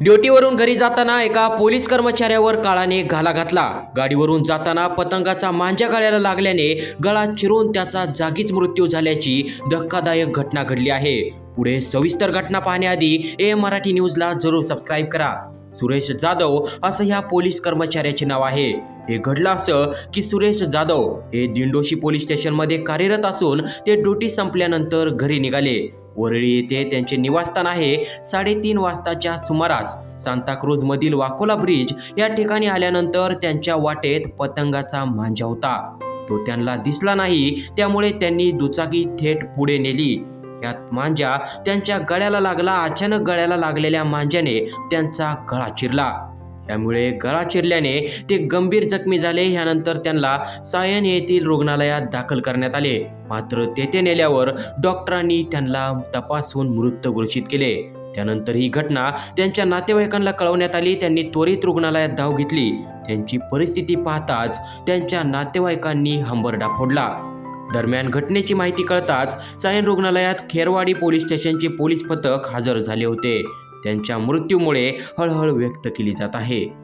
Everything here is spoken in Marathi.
ड्युटीवरून घरी जाताना एका पोलीस कर्मचाऱ्यावर काळाने घाला घातला. गाडीवरून जाताना पतंगाचा मांजा गळ्याला लागल्याने गळा चिरून त्याचा जागीच मृत्यू झाल्याची धक्कादायक घटना घडली आहे. पुढे सविस्तर घटना पाहण्याआधी ए मराठी न्यूजला जरूर सबस्क्राईब करा. सुरेश जाधव असं ह्या पोलीस कर्मचाऱ्याचे नाव आहे. हे घडलं असं की सुरेश जाधव हे दिंडोशी पोलीस स्टेशनमध्ये कार्यरत असून ते ड्युटी संपल्यानंतर घरी निघाले. वरळी येथे त्यांचे निवासस्थान आहे. साडेतीन वाजताच्या सुमारास सांताक्रूज मधील वाकोला ब्रिज या ठिकाणी आल्यानंतर त्यांच्या वाटेत पतंगाचा मांजा होता. तो त्यांना दिसला नाही. त्यामुळे त्यांनी दुचाकी थेट पुढे नेली. यात मांजा त्यांच्या गळ्याला लागला. अचानक गळ्याला लागलेल्या मांजाने त्यांचा गळा चिरला. यामुळे गळा चिरल्याने ते गंभीर जखमी झाले. ह्यानंतर त्यांना सायन येथील रुग्णालयात दाखल करण्यात आले. मात्र तेथे नेल्यावर डॉक्टरांनी त्यांना तपासून मृत घोषित केले. त्यानंतर ही घटना त्यांच्या नातेवाईकांना कळवण्यात आली. त्यांनी त्वरित रुग्णालयात धाव घेतली. त्यांची परिस्थिती पाहताच त्यांच्या नातेवाईकांनी हंबरडा फोडला. दरम्यान घटनेची माहिती कळताच सायन रुग्णालयात खेरवाडी पोलीस स्टेशनचे पोलीस पथक हजर झाले होते. त्यांच्या मृत्यूमुळे हळहळ व्यक्त केली जात आहे.